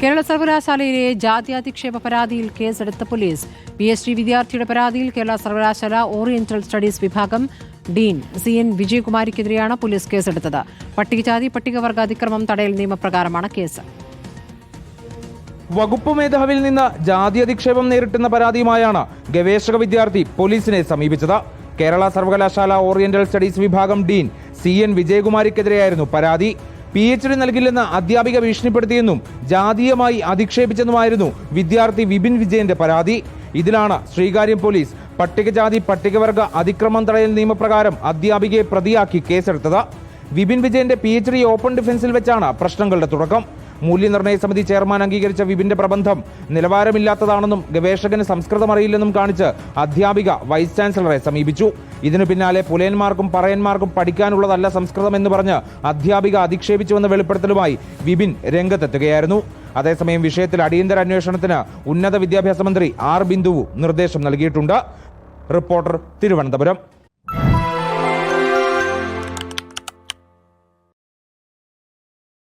കേരള സർവകലാശാലയിലെ ജാത്യാധിക്ഷേപ പരാതിയിൽ കേസെടുത്ത പോലീസ്. പി എച്ച് ഡി വിദ്യാർത്ഥിയുടെ പരാതിയിൽ കേരള സർവകലാശാല ഓറിയന്റൽ സ്റ്റഡീസ് വിഭാഗം ഡീൻ സി എൻ വിജയകുമാരിക്കെതിരെയാണ് പോലീസ് കേസെടുത്തത്. പട്ടികജാതി പട്ടികവർഗ അതിക്രമം തടയൽ നിയമപ്രകാരമാണ് കേസ്. വകുപ്പ് മേധാവിൽ നിന്ന് ജാതി അധിക്ഷേപം നേരിട്ടുന്ന പരാതിയുമായാണ് ഗവേഷക വിദ്യാർത്ഥി പോലീസിനെ സമീപിച്ചത്. കേരള സർവകലാശാല ഓറിയന്റൽ സ്റ്റഡീസ് വിഭാഗം ഡീൻ സി എൻ വിജയകുമാരിക്കെതിരെയായിരുന്നു പരാതി. പി എച്ച് ഡി നൽകില്ലെന്ന് അധ്യാപിക ഭീഷണിപ്പെടുത്തിയെന്നും ജാതീയമായി അധിക്ഷേപിച്ചെന്നുമായിരുന്നു വിദ്യാർത്ഥി വിപിൻ വിജയന്റെ പരാതി. ഇതിലാണ് ശ്രീകാര്യം പോലീസ് പട്ടികജാതി പട്ടികവർഗ അതിക്രമം തടയൽ നിയമപ്രകാരം അധ്യാപികയെ പ്രതിയാക്കി കേസെടുത്തത്. വിപിൻ വിജയന്റെ പി എച്ച് ഡി ഓപ്പൺ ഡിഫൻസിൽ വെച്ചാണ് പ്രശ്നങ്ങളുടെ തുടക്കം. മൂല്യനിർണയ സമിതി ചെയർമാൻ അംഗീകരിച്ച വിപിന്റെ പ്രബന്ധം നിലവാരമില്ലാത്തതാണെന്നും ഗവേഷകന് സംസ്കൃതം അറിയില്ലെന്നും കാണിച്ച് അധ്യാപിക വൈസ് ചാൻസലറെ സമീപിച്ചു. ഇതിനു പിന്നാലെ പുലയന്മാർക്കും പറയന്മാർക്കും പഠിക്കാനുള്ളതല്ല സംസ്കൃതം എന്ന് പറഞ്ഞ് അധ്യാപിക അധിക്ഷേപിച്ചുവെന്ന വെളിപ്പെടുത്തലുമായി വിപിൻ രംഗത്തെത്തുകയായിരുന്നു. അതേസമയം വിഷയത്തിൽ അടിയന്തര അന്വേഷണത്തിന് ഉന്നത വിദ്യാഭ്യാസ മന്ത്രി ആർ ബിന്ദുവു നിർദ്ദേശം നൽകിയിട്ടുണ്ട്. റിപ്പോർട്ടർ തിരുവനന്തപുരം.